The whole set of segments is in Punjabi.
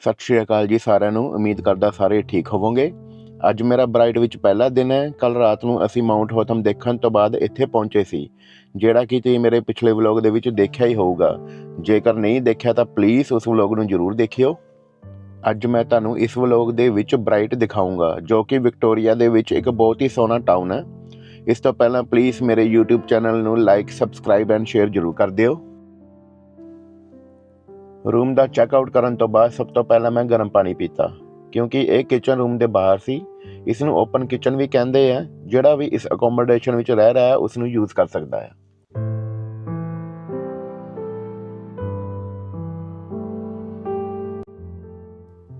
ਸਤਿ ਸ਼੍ਰੀ ਅਕਾਲ ਜੀ ਸਾਰਿਆਂ ਨੂੰ। ਉਮੀਦ ਕਰਦਾ ਸਾਰੇ ਠੀਕ ਹੋਵੋਗੇ। ਅੱਜ ਮੇਰਾ ਬ੍ਰਾਈਟ ਵਿੱਚ ਪਹਿਲਾ ਦਿਨ ਹੈ। ਕੱਲ ਰਾਤ ਨੂੰ ਅਸੀਂ ਮਾਊਂਟ ਹੋਥਮ ਦੇਖਣ ਤੋਂ ਬਾਅਦ ਇੱਥੇ ਪਹੁੰਚੇ ਸੀ। ਜਿਹੜਾ ਕਿ ਤੁਸੀਂ ਮੇਰੇ ਪਿਛਲੇ ਵਲੌਗ ਦੇ ਵਿੱਚ ਦੇਖਿਆ ਹੀ ਹੋਊਗਾ। ਜੇਕਰ ਨਹੀਂ ਦੇਖਿਆ ਤਾਂ ਪਲੀਜ਼ ਉਸ ਵਲੌਗ ਨੂੰ ਜ਼ਰੂਰ ਦੇਖਿਓ। ਅੱਜ ਮੈਂ ਤੁਹਾਨੂੰ ਇਸ ਵਲੌਗ ਦੇ ਵਿੱਚ ਬ੍ਰਾਈਟ ਦਿਖਾਊਂਗਾ, ਜੋ ਕਿ ਵਿਕਟੋਰੀਆ ਦੇ ਵਿੱਚ ਇੱਕ ਬਹੁਤ ਹੀ ਸੋਹਣਾ ਟਾਊਨ ਹੈ। ਇਸ ਤੋਂ ਪਹਿਲਾਂ ਪਲੀਜ਼ ਮੇਰੇ YouTube ਚੈਨਲ ਨੂੰ ਲਾਈਕ ਸਬਸਕ੍ਰਾਈਬ ਐਂਡ ਸ਼ੇਅਰ ਜ਼ਰੂਰ ਕਰ ਦਿਓ। ਰੂਮ ਦਾ ਚੈੱਕਆਊਟ ਕਰਨ ਤੋਂ ਬਾਅਦ ਸਭ ਤੋਂ ਪਹਿਲਾਂ ਮੈਂ ਗਰਮ ਪਾਣੀ ਪੀਤਾ, ਕਿਉਂਕਿ ਇਹ ਕਿਚਨ ਰੂਮ ਦੇ ਬਾਹਰ ਸੀ। ਇਸ ਨੂੰ ਓਪਨ ਕਿਚਨ ਵੀ ਕਹਿੰਦੇ ਆ, ਜਿਹੜਾ ਵੀ ਇਸ ਅਕੋਮੋਡੇਸ਼ਨ ਵਿੱਚ ਰਹਿ ਰਿਹਾ ਹੈ ਉਸ ਨੂੰ ਯੂਜ਼ ਕਰ ਸਕਦਾ ਹੈ।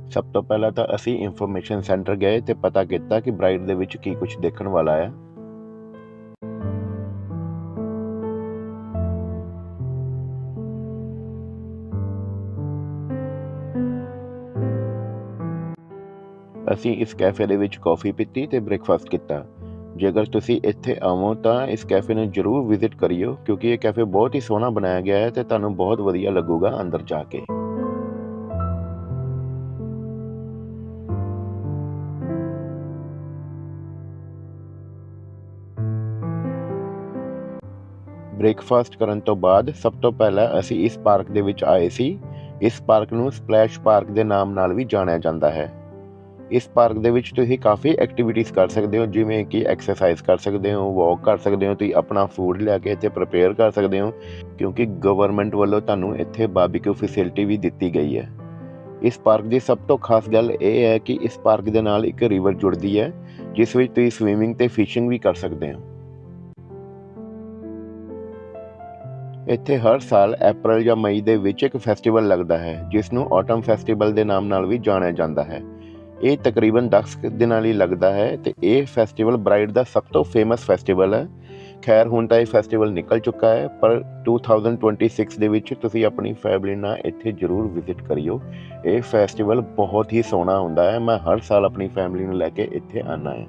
ਸਭ ਤੋਂ ਪਹਿਲਾਂ ਤਾਂ ਅਸੀਂ ਇਨਫੋਰਮੇਸ਼ਨ ਸੈਂਟਰ ਗਏ ਤੇ ਪਤਾ ਕੀਤਾ ਕਿ ਬ੍ਰਾਈਟ ਦੇ ਵਿੱਚ ਕੀ ਕੁਝ ਦੇਖਣ ਵਾਲਾ ਹੈ। ਅਸੀਂ ਇਸ ਕੈਫੇ ਦੇ ਵਿੱਚ ਕਾਫੀ ਪੀਤੀ ਤੇ ਬ੍ਰੇਕਫਾਸਟ ਕੀਤਾ। ਜੇਕਰ ਤੁਸੀਂ ਇੱਥੇ ਆਵੋ ਤਾਂ ਇਸ ਕੈਫੇ ਨੂੰ ਜ਼ਰੂਰ ਵਿਜ਼ਿਟ ਕਰਿਓ, ਕਿਉਂਕਿ ਇਹ ਕੈਫੇ ਬਹੁਤ ਹੀ ਸੋਹਣਾ ਬਣਾਇਆ ਗਿਆ ਹੈ ਤੇ ਤੁਹਾਨੂੰ ਬਹੁਤ ਵਧੀਆ ਲੱਗੂਗਾ ਅੰਦਰ ਜਾ ਕੇ। ਬ੍ਰੇਕਫਾਸਟ ਕਰਨ ਤੋਂ ਬਾਅਦ ਸਭ ਤੋਂ ਪਹਿਲਾਂ ਅਸੀਂ ਇਸ ਪਾਰਕ ਦੇ ਵਿੱਚ ਆਏ ਸੀ। ਇਸ ਪਾਰਕ ਨੂੰ ਸਪਲੈਸ਼ ਪਾਰਕ ਦੇ ਨਾਮ ਨਾਲ ਵੀ ਜਾਣਿਆ ਜਾਂਦਾ ਹੈ। ਇਸ ਪਾਰਕ ਦੇ ਵਿੱਚ ਤੁਸੀਂ ਕਾਫੀ ਐਕਟੀਵਿਟੀਜ਼ ਕਰ ਸਕਦੇ ਹੋ, ਜਿਵੇਂ ਕਿ ਐਕਸਰਸਾਈਜ਼ ਕਰ ਸਕਦੇ ਹੋ ਵਾਕ ਕਰ ਸਕਦੇ ਹੋ, ਤੁਸੀਂ ਆਪਣਾ ਫੂਡ ਲੈ ਕੇ ਇੱਥੇ ਪ੍ਰਪੇਅਰ ਕਰ ਸਕਦੇ ਹੋ, ਕਿਉਂਕਿ ਗਵਰਨਮੈਂਟ ਵੱਲੋਂ ਤੁਹਾਨੂੰ ਇੱਥੇ ਬਾਰਬੀਕਿਊ ਫੈਸਿਲਿਟੀ ਵੀ ਦਿੱਤੀ ਗਈ ਹੈ। ਇਸ ਪਾਰਕ ਦੀ ਸਭ ਤੋਂ ਖਾਸ ਗੱਲ ਇਹ ਹੈ ਕਿ ਇਸ ਪਾਰਕ ਦੇ ਨਾਲ ਇੱਕ ਰਿਵਰ ਜੁੜਦੀ ਹੈ, ਜਿਸ ਵਿੱਚ ਤੁਸੀਂ ਸਵੀਮਿੰਗ ਤੇ ਫਿਸ਼ਿੰਗ ਵੀ ਕਰ ਸਕਦੇ ਹੋ। ਇੱਥੇ ਹਰ ਸਾਲ April ਜਾਂ ਮਈ ਦੇ ਵਿੱਚ ਇੱਕ ਫੈਸਟੀਵਲ ਲੱਗਦਾ ਹੈ, ਜਿਸ ਨੂੰ ਆਟਮ ਫੈਸਟੀਵਲ ਦੇ ਨਾਮ ਨਾਲ ਵੀ ਜਾਣਿਆ ਜਾਂਦਾ ਹੈ। ਇਹ ਤਕਰੀਬਨ 10 ਕੁ ਦਿਨਾਂ ਲਈ ਲੱਗਦਾ ਹੈ ਤੇ ਇਹ ਫੈਸਟੀਵਲ ਬ੍ਰਾਈਡ ਦਾ ਸਭ ਤੋਂ ਫੇਮਸ ਫੈਸਟੀਵਲ ਹੈ। ਖੈਰ, ਹੁਣ ਤਾਂ ਇਹ ਫੈਸਟੀਵਲ ਨਿਕਲ ਚੁੱਕਾ ਹੈ, ਪਰ 2026 ਦੇ ਵਿੱਚ ਤੁਸੀਂ ਆਪਣੀ ਫੈਮਿਲੀ ਨਾਲ ਇੱਥੇ ਜ਼ਰੂਰ ਵਿਜ਼ਿਟ ਕਰਿਓ। ਇਹ ਫੈਸਟੀਵਲ ਬਹੁਤ ਹੀ ਸੋਹਣਾ ਹੁੰਦਾ ਹੈ। ਮੈਂ ਹਰ ਸਾਲ ਆਪਣੀ ਫੈਮਿਲੀ ਨੂੰ ਲੈ ਕੇ ਇੱਥੇ ਆਨਾ ਹੈ।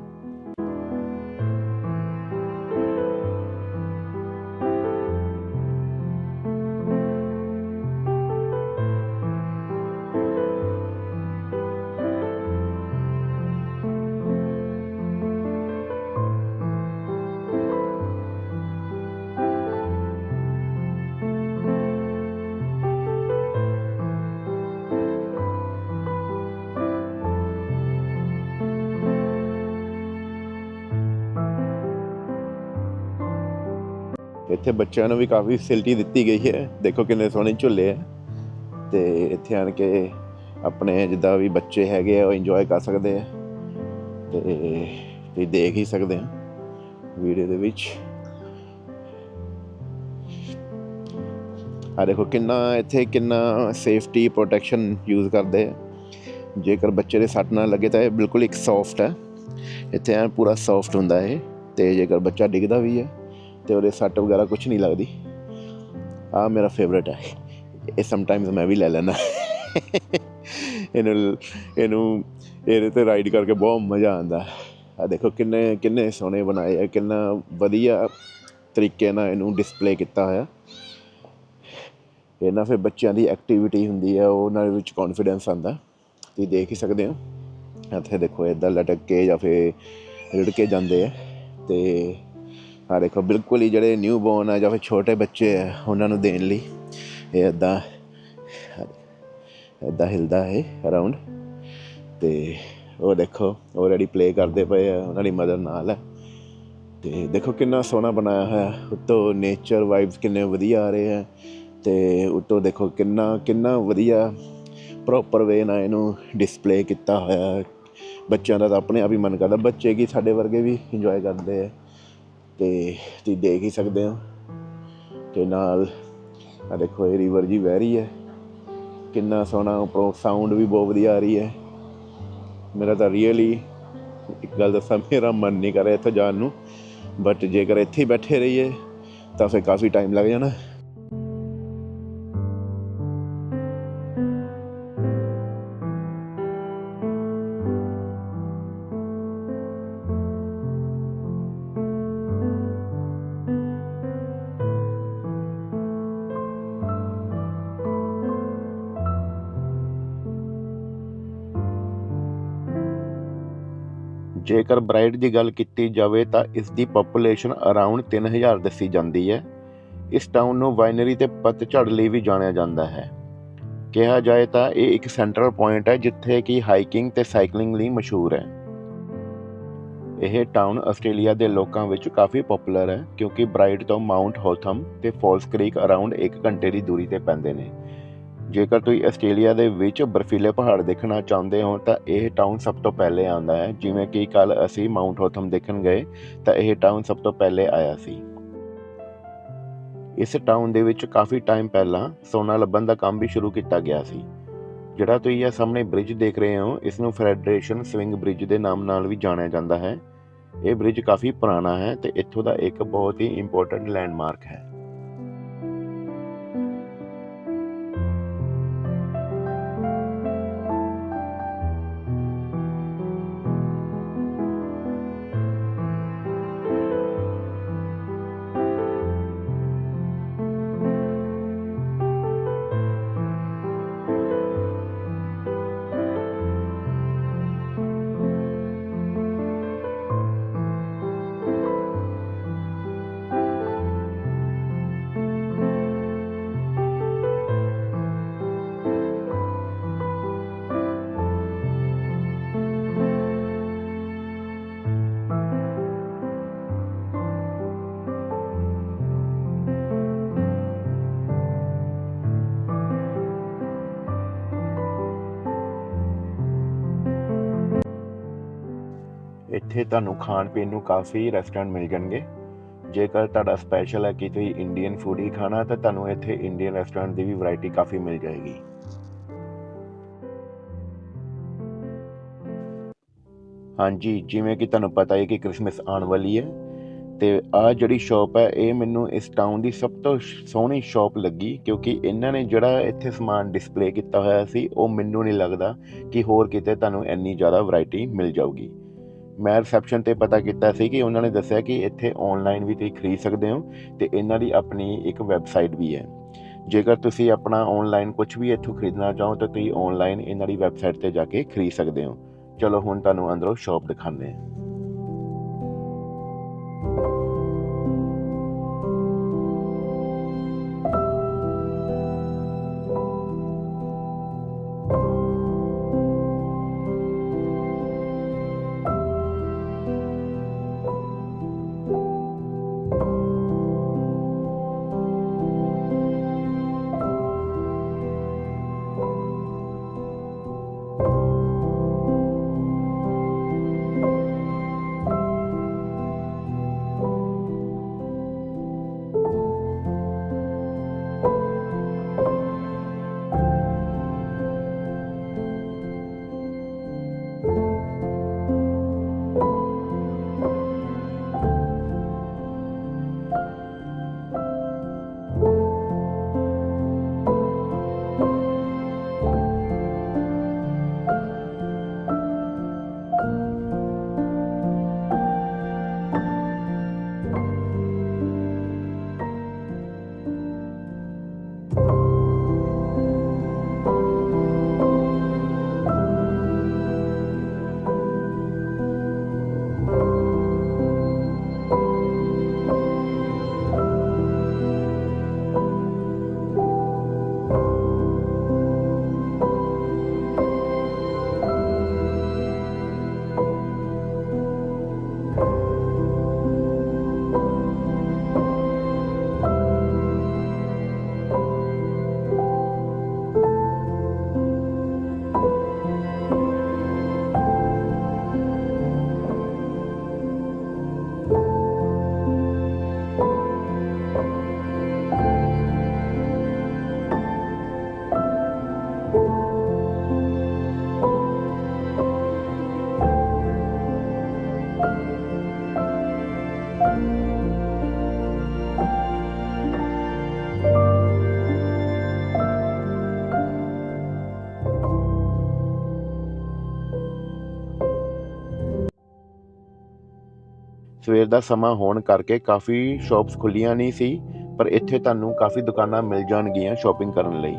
ਇੱਥੇ ਬੱਚਿਆਂ ਨੂੰ ਵੀ ਕਾਫੀ ਫੈਸਿਲਿਟੀ ਦਿੱਤੀ ਗਈ ਹੈ। ਦੇਖੋ ਕਿੰਨੇ ਸੋਹਣੇ ਝੁੱਲੇ ਹੈ ਤੇ ਇੱਥੇ ਆਣ ਕੇ ਆਪਣੇ ਜਿੱਦਾਂ ਵੀ ਬੱਚੇ ਹੈਗੇ ਆ, ਉਹ ਇੰਜੋਏ ਕਰ ਸਕਦੇ ਆ। ਤੇ ਤੁਸੀਂ ਦੇਖ ਹੀ ਸਕਦੇ ਆ ਵੀਡੀਓ ਦੇ ਵਿੱਚ। ਆ ਦੇਖੋ ਕਿੰਨਾ, ਇੱਥੇ ਕਿੰਨਾ ਸੇਫਟੀ ਪ੍ਰੋਟੈਕਸ਼ਨ ਯੂਜ਼ ਕਰਦੇ ਆ। ਜੇਕਰ ਬੱਚੇ ਦੇ ਸੱਟ ਨਾ ਲੱਗੇ ਤਾਂ ਇਹ ਬਿਲਕੁਲ ਇੱਕ ਸੌਫਟ ਹੈ ਇੱਥੇ ਐਨ ਪੂਰਾ ਸੌਫਟ ਹੁੰਦਾ ਹੈ ਤੇ ਜੇਕਰ ਬੱਚਾ ਡਿੱਗਦਾ ਵੀ ਹੈ ਤੇ ਉਹਦੇ ਸੱਟ ਵਗੈਰਾ ਕੁਝ ਨਹੀਂ ਲੱਗਦੀ। ਆ ਮੇਰਾ ਫੇਵਰਟ ਹੈ। ਇਹ ਸਮਟਾਈਮਸ ਮੈਂ ਵੀ ਲੈ ਲੈਣਾ ਇਹਨੂੰ ਇਹਨੂੰ, ਇਹਦੇ ਤੇ ਰਾਈਡ ਕਰਕੇ ਬਹੁਤ ਮਜ਼ਾ ਆਉਂਦਾ। ਆ ਦੇਖੋ ਕਿੰਨੇ ਕਿੰਨੇ ਸੋਹਣੇ ਬਣਾਏ ਆ, ਕਿੰਨਾ ਵਧੀਆ ਤਰੀਕੇ ਨਾਲ ਇਹਨੂੰ ਡਿਸਪਲੇ ਕੀਤਾ ਹੋਇਆ। ਇਹਨਾਂ ਫਿਰ ਬੱਚਿਆਂ ਦੀ ਐਕਟੀਵਿਟੀ ਹੁੰਦੀ ਹੈ ਉਹਨਾਂ ਦੇ ਵਿੱਚ ਕੌਨਫੀਡੈਂਸ ਆਉਂਦਾ। ਤੁਸੀਂ ਦੇਖ ਹੀ ਸਕਦੇ ਹੋ। ਇੱਥੇ ਦੇਖੋ ਇਦਾਂ ਲਟਕ ਕੇ ਜਾਂ ਫਿਰ ਰਿੜ ਕੇ ਜਾਂਦੇ ਆ। ਤੇ ਆ ਦੇਖੋ, ਬਿਲਕੁਲ ਹੀ ਜਿਹੜੇ ਨਿਊ ਬੋਰਨ ਆ ਜਾਂ ਫਿਰ ਛੋਟੇ ਬੱਚੇ ਆ, ਉਹਨਾਂ ਨੂੰ ਦੇਣ ਲਈ ਇਹ ਇਦਾਂ ਇਦਾਂ ਹਿਲਦਾ ਹੈ ਅਰਾਊਂਡ ਤੇ ਉਹ ਦੇਖੋ ਆਲਰੇਡੀ ਪਲੇ ਕਰਦੇ ਪਏ ਆ, ਉਹਨਾਂ ਦੀ ਮਦਰ ਨਾਲ ਹੈ ਤੇ ਦੇਖੋ ਕਿੰਨਾ ਸੋਹਣਾ ਬਣਾਇਆ ਹੋਇਆ, ਉੱਤੋਂ ਨੇਚਰ ਵਾਈਬਸ ਕਿੰਨੇ ਵਧੀਆ ਆ ਰਹੇ ਆ। ਤੇ ਉੱਤੋਂ ਦੇਖੋ ਕਿੰਨਾ ਕਿੰਨਾ ਵਧੀਆ ਪ੍ਰੋਪਰ ਵੇ ਨਾਲ ਇਹਨੂੰ ਡਿਸਪਲੇ ਕੀਤਾ ਹੋਇਆ। ਬੱਚਿਆਂ ਦਾ ਤਾਂ ਆਪਣੇ ਆਪ ਹੀ ਮਨ ਕਰਦਾ, ਬੱਚੇ ਕੀ ਸਾਡੇ ਵਰਗੇ ਵੀ ਇੰਜੋਏ ਕਰਦੇ ਆ। ਤੇ ਤੁਸੀਂ ਦੇਖ ਹੀ ਸਕਦੇ ਹੋ ਤੇ ਨਾਲ ਆ ਦੇਖੋ ਇਹ ਰਿਵਰ ਜੀ ਵਹਿ ਰਹੀ ਹੈ। ਕਿੰਨਾ ਸੋਹਣਾ ਉੱਪਰੋਂ ਸਾਊਂਡ ਵੀ ਬਹੁਤ ਵਧੀਆ ਆ ਰਹੀ ਹੈ। ਮੇਰਾ ਤਾਂ ਰੀਅਲੀ ਇੱਕ ਗੱਲ ਦੱਸਾਂ, ਮੇਰਾ ਮਨ ਨਹੀਂ ਕਰ ਰਿਹਾ ਇੱਥੇ ਜਾਣ ਨੂੰ। ਬਟ ਜੇਕਰ ਇੱਥੇ ਹੀ ਬੈਠੇ ਰਹੀਏ, ਤਾਂ ਫਿਰ ਕਾਫੀ ਟਾਈਮ ਲੱਗ ਜਾਣਾ। ਜੇਕਰ ਬ੍ਰਾਈਡ ਦੀ ਗੱਲ ਕੀਤੀ ਜਾਵੇ ਤਾਂ ਇਸ ਦੀ ਪੋਪੂਲੇਸ਼ਨ ਅਰਾਊਂਡ 3000 ਦੱਸੀ ਜਾਂਦੀ ਹੈ। ਇਸ ਟਾਊਨ ਨੂੰ ਵਾਈਨਰੀ ਤੇ ਪਤਝੜ ਲਈ ਵੀ ਜਾਣਿਆ ਜਾਂਦਾ ਹੈ। ਕਿਹਾ ਜਾਏ ਤਾਂ ਇਹ ਇੱਕ ਸੈਂਟਰਲ ਪੁਆਇੰਟ ਹੈ ਜਿੱਥੇ ਕਿ ਹਾਈਕਿੰਗ ਤੇ ਸਾਈਕਲਿੰਗ ਲਈ ਮਸ਼ਹੂਰ ਹੈ। ਇਹ ਟਾਊਨ ਆਸਟ੍ਰੇਲੀਆ ਦੇ ਲੋਕਾਂ ਵਿੱਚ ਕਾਫੀ ਪਪੂਲਰ ਹੈ ਕਿਉਂਕਿ ਬ੍ਰਾਈਟ ਤੋਂ ਮਾਊਂਟ ਹੋਥਮ ਤੇ ਫਾਲਸ ਕ੍ਰੀਕ ਅਰਾਊਂਡ 1 ਘੰਟੇ ਦੀ ਦੂਰੀ ਤੇ ਪੈਂਦੇ ਨੇ। ਜੇਕਰ ਤੁਸੀਂ ਆਸਟ੍ਰੇਲੀਆ ਦੇ ਵਿੱਚ ਬਰਫੀਲੇ ਪਹਾੜ ਦੇਖਣਾ ਚਾਹੁੰਦੇ ਹੋ, ਤਾਂ ਇਹ ਟਾਊਨ ਸਭ ਤੋਂ ਪਹਿਲੇ ਆਉਂਦਾ ਹੈ। ਜਿਵੇਂ ਕਿ ਕੱਲ ਅਸੀਂ ਮਾਊਂਟ ਹੋਥਮ ਦੇਖਣ ਗਏ, ਤਾਂ ਇਹ ਟਾਊਨ ਸਭ ਤੋਂ ਪਹਿਲੇ ਆਇਆ ਸੀ। ਇਸ ਟਾਊਨ ਦੇ ਵਿੱਚ ਕਾਫੀ ਟਾਈਮ ਪਹਿਲਾਂ ਸੋਨਾ ਲੱਭਣ ਦਾ ਕੰਮ ਵੀ ਸ਼ੁਰੂ ਕੀਤਾ ਗਿਆ ਸੀ। ਜਿਹੜਾ ਤੁਸੀਂ ਇਹ ਸਾਹਮਣੇ ਬ੍ਰਿਜ ਦੇਖ ਰਹੇ ਹੋ ਇਸ ਨੂੰ ਫੈਡਰੇਸ਼ਨ ਸਵਿੰਗ ਬ੍ਰਿਜ ਦੇ ਨਾਮ ਨਾਲ ਵੀ ਜਾਣਿਆ ਜਾਂਦਾ ਹੈ। ਇਹ ਬ੍ਰਿਜ ਕਾਫੀ ਪੁਰਾਣਾ ਹੈ ਤੇ ਇੱਥੋਂ ਦਾ ਇੱਕ ਬਹੁਤ ਹੀ ਇੰਪੋਰਟੈਂਟ ਲੈਂਡਮਾਰਕ ਹੈ। ਇੱਥੇ ਤੁਹਾਨੂੰ ਖਾਣ ਪੀਣ ਨੂੰ ਕਾਫੀ ਰੈਸਟੋਰੈਂਟ ਮਿਲ ਜਾਣਗੇ। ਜੇਕਰ ਤੁਹਾਡਾ ਸਪੈਸ਼ਲ ਹੈ ਕਿ ਤੁਸੀਂ ਇੰਡੀਅਨ ਫੂਡ ਹੀ ਖਾਣਾ, ਤਾਂ ਤੁਹਾਨੂੰ ਇੱਥੇ ਇੰਡੀਅਨ ਰੈਸਟੋਰੈਂਟ ਦੀ ਵੀ ਵੈਰਾਈਟੀ ਕਾਫੀ ਮਿਲ ਜਾਏਗੀ। ਹਾਂਜੀ, ਜਿਵੇਂ ਕਿ ਤੁਹਾਨੂੰ ਪਤਾ ਹੈ ਕਿ ਕ੍ਰਿਸਮਸ ਆਉਣ ਵਾਲੀ ਹੈ, ਤੇ ਆ ਜਿਹੜੀ ਸ਼ਾਪ ਹੈ, ਇਹ ਮੈਨੂੰ ਇਸ ਟਾਊਨ ਦੀ ਸਭ ਤੋਂ ਸੋਹਣੀ ਸ਼ਾਪ ਲੱਗੀ, ਕਿਉਂਕਿ ਇਹਨਾਂ ਨੇ ਜਿਹੜਾ ਇੱਥੇ ਸਮਾਨ ਡਿਸਪਲੇ ਕੀਤਾ ਹੋਇਆ ਸੀ, ਉਹ ਮੈਨੂੰ ਨਹੀਂ ਲੱਗਦਾ ਕਿ ਹੋਰ ਕਿਤੇ ਤੁਹਾਨੂੰ ਇੰਨੀ ਜ਼ਿਆਦਾ ਵੈਰਾਈਟੀ ਮਿਲ ਜਾਊਗੀ। ਮੈਂ ਰਿਸੈਪਸ਼ਨ ਤੇ ਪਤਾ ਕੀਤਾ ਸੀ ਕਿ ਉਹਨਾਂ ਨੇ ਦੱਸਿਆ ਕਿ ਇੱਥੇ ਆਨਲਾਈਨ ਵੀ ਤੁਸੀਂ ਖਰੀਦ ਸਕਦੇ ਹੋ ਤੇ ਇਹਨਾਂ ਦੀ ਆਪਣੀ ਇੱਕ ਵੈਬਸਾਈਟ ਵੀ ਹੈ। ਜੇਕਰ ਤੁਸੀਂ ਆਪਣਾ ਆਨਲਾਈਨ ਕੁਝ ਵੀ ਇੱਥੋਂ ਖਰੀਦਣਾ ਚਾਹੋ ਤਾਂ ਤੁਸੀਂ ਆਨਲਾਈਨ ਇਹਨਾਂ ਦੀ ਵੈਬਸਾਈਟ ਤੇ ਜਾ ਕੇ ਖਰੀਦ ਸਕਦੇ ਹੋ। ਚਲੋ ਹੁਣ ਤੁਹਾਨੂੰ ਅੰਦਰੋਂ ਸ਼ਾਪ ਦਿਖਾਉਂਦੇ ਹਾਂ। ਸਵੇਰ ਦਾ ਸਮਾਂ ਹੋਣ ਕਰਕੇ ਕਾਫੀ ਸ਼ਾਪਸ ਖੁੱਲੀਆਂ ਨਹੀਂ ਸੀ, ਪਰ ਇੱਥੇ ਤੁਹਾਨੂੰ ਕਾਫੀ ਦੁਕਾਨਾਂ ਮਿਲ ਜਾਣਗੀਆਂ ਸ਼ਾਪਿੰਗ ਕਰਨ ਲਈ।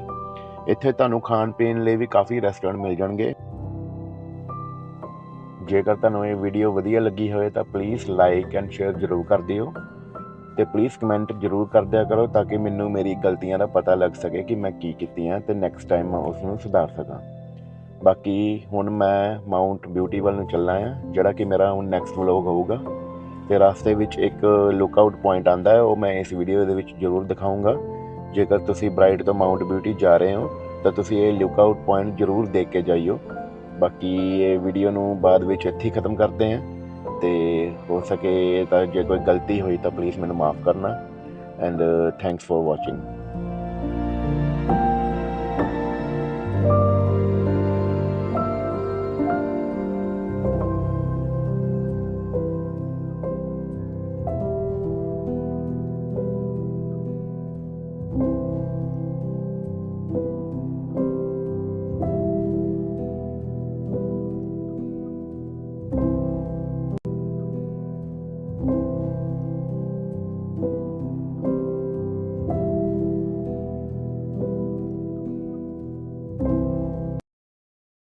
ਇੱਥੇ ਤੁਹਾਨੂੰ ਖਾਣ ਪੀਣ ਲਈ ਵੀ ਕਾਫੀ ਰੈਸਟੋਰੈਂਟ ਮਿਲ ਜਾਣਗੇ। ਜੇਕਰ ਤੁਹਾਨੂੰ ਇਹ ਵੀਡੀਓ ਵਧੀਆ ਲੱਗੀ ਹੋਵੇ ਤਾਂ ਪਲੀਜ਼ ਲਾਈਕ ਐਂਡ ਸ਼ੇਅਰ ਜ਼ਰੂਰ ਕਰ ਦਿਓ। ਤੇ ਪਲੀਜ਼ ਕਮੈਂਟ ਜ਼ਰੂਰ ਕਰ ਦਿਆ ਕਰੋ ਤਾਂ ਕਿ ਮੈਨੂੰ ਮੇਰੀ ਗਲਤੀਆਂ ਦਾ ਪਤਾ ਲੱਗ ਸਕੇ ਕਿ ਮੈਂ ਕੀ ਕੀਤੀਆਂ ਤੇ ਨੈਕਸਟ ਟਾਈਮ ਮੈਂ ਉਸ ਨੂੰ ਸੁਧਾਰ ਸਕਾਂ। ਬਾਕੀ ਹੁਣ ਮੈਂ ਮਾਊਂਟ ਬਿਊਟੀ ਵੱਲ ਨੂੰ ਚੱਲਣਾ ਆ, ਜਿਹੜਾ ਕਿ ਮੇਰਾ ਹੁਣ ਨੈਕਸਟ ਵਲੌਗ ਹੋਊਗਾ। ਤੇ ਰਸਤੇ ਵਿੱਚ ਇੱਕ ਲੁੱਕਆਊਟ ਪੁਆਇੰਟ ਆਂਦਾ ਹੈ, ਉਹ ਮੈਂ ਇਸ ਵੀਡੀਓ ਦੇ ਵਿੱਚ ਜ਼ਰੂਰ ਦਿਖਾਊਂਗਾ। ਜੇਕਰ ਤੁਸੀਂ ਬ੍ਰਾਈਟ ਤੋਂ ਮਾਊਂਟ ਬਿਊਟੀ ਜਾ ਰਹੇ ਹੋ, ਤਾਂ ਤੁਸੀਂ ਇਹ ਲੁੱਕਆਊਟ ਪੁਆਇੰਟ ਜ਼ਰੂਰ ਦੇਖ ਕੇ ਜਾਈਓ। ਬਾਕੀ ਇਹ ਵੀਡੀਓ ਨੂੰ ਬਾਅਦ ਵਿੱਚ ਇੱਥੇ ਖਤਮ ਕਰਦੇ ਹਾਂ। ਤੇ ਹੋ ਸਕੇ ਤਾਂ ਜੇ ਕੋਈ ਗਲਤੀ ਹੋਈ ਤਾਂ ਪਲੀਜ਼ ਮੈਨੂੰ ਮਾਫ ਕਰਨਾ। And thanks for watching